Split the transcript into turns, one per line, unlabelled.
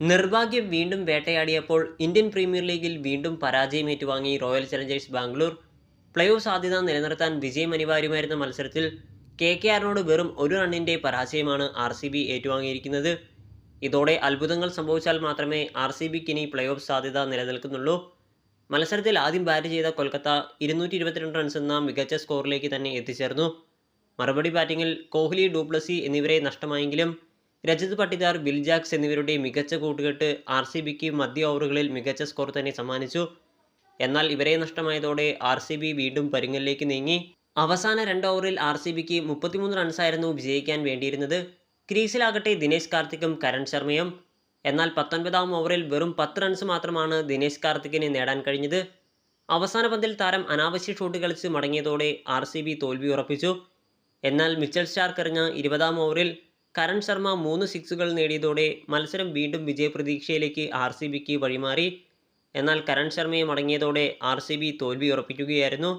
നിർഭാഗ്യം വീണ്ടും വേട്ടയാടിയപ്പോൾ Indian premier ലീഗിൽ വീണ്ടും പരാജയം ഏറ്റുവാങ്ങി royal challengers Bangalore. Play off സാധ്യത നിലനിർത്താൻ വിജയം അനിവാര്യമായിരുന്ന മത്സരത്തിൽ കെ കെ ആറിനോട് വെറും ഒരു റണ്ണിന്റെ പരാജയമാണ് ആർ സി ബി ഏറ്റുവാങ്ങിയിരിക്കുന്നത്. ഇതോടെ അത്ഭുതങ്ങൾ സംഭവിച്ചാൽ മാത്രമേ ആർ സി ബിക്ക് ഇനി പ്ലേ ഓഫ് സാധ്യത നിലനിൽക്കുന്നുള്ളൂ. മത്സരത്തിൽ ആദ്യം ബാറ്റ് ചെയ്ത കൊൽക്കത്ത ഇരുന്നൂറ്റി ഇരുപത്തിരണ്ട് റൺസ് എന്ന മികച്ച സ്കോറിലേക്ക് തന്നെ എത്തിച്ചേർന്നു. മറുപടി ബാറ്റിങ്ങിൽ കോഹ്ലി ഡൂപ്ലസി എന്നിവരെ നഷ്ടമായെങ്കിലും രജത് പട്ടിദാർ ബിൽജാക്സ് എന്നിവരുടെ മികച്ച കൂട്ടുകെട്ട് ആർ സി ബിക്ക് മധ്യ ഓവറുകളിൽ മികച്ച സ്കോർ തന്നെ സമ്മാനിച്ചു. എന്നാൽ ഇവരെ നഷ്ടമായതോടെ ആർ സി ബി വീണ്ടും പരുങ്ങലിലേക്ക് നീങ്ങി. അവസാന രണ്ട് ഓവറിൽ ആർ സി ബിക്ക് മുപ്പത്തിമൂന്ന് റൺസായിരുന്നു വിജയിക്കാൻ വേണ്ടിയിരുന്നത്. ക്രീസിലാകട്ടെ ദിനേശ് കാർത്തിക്കും കരൺ ശർമ്മയും. എന്നാൽ പത്തൊൻപതാം ഓവറിൽ വെറും പത്ത് റൺസ് മാത്രമാണ് ദിനേശ് കാർത്തിക്കിന് നേടാൻ കഴിഞ്ഞത്. അവസാന പന്തിൽ താരം അനാവശ്യ ഷോട്ട് കളിച്ച് മടങ്ങിയതോടെ ആർ സി ബി തോൽവി ഉറപ്പിച്ചു. എന്നാൽ മിച്ചൽ സ്റ്റാർക്ക് എറിഞ്ഞ ഇരുപതാം ഓവറിൽ കരൺ ശർമ്മ മൂന്ന് സിക്സുകൾ നേടിയതോടെ മത്സരം വീണ്ടും വിജയപ്രതീക്ഷയിലേക്ക് ആർ സി ബിക്ക് വഴിമാറി. എന്നാൽ കരൺ ശർമ്മയെ മടങ്ങിയതോടെ ആർ സി ബി തോൽവി ഉറപ്പിക്കുകയായിരുന്നു.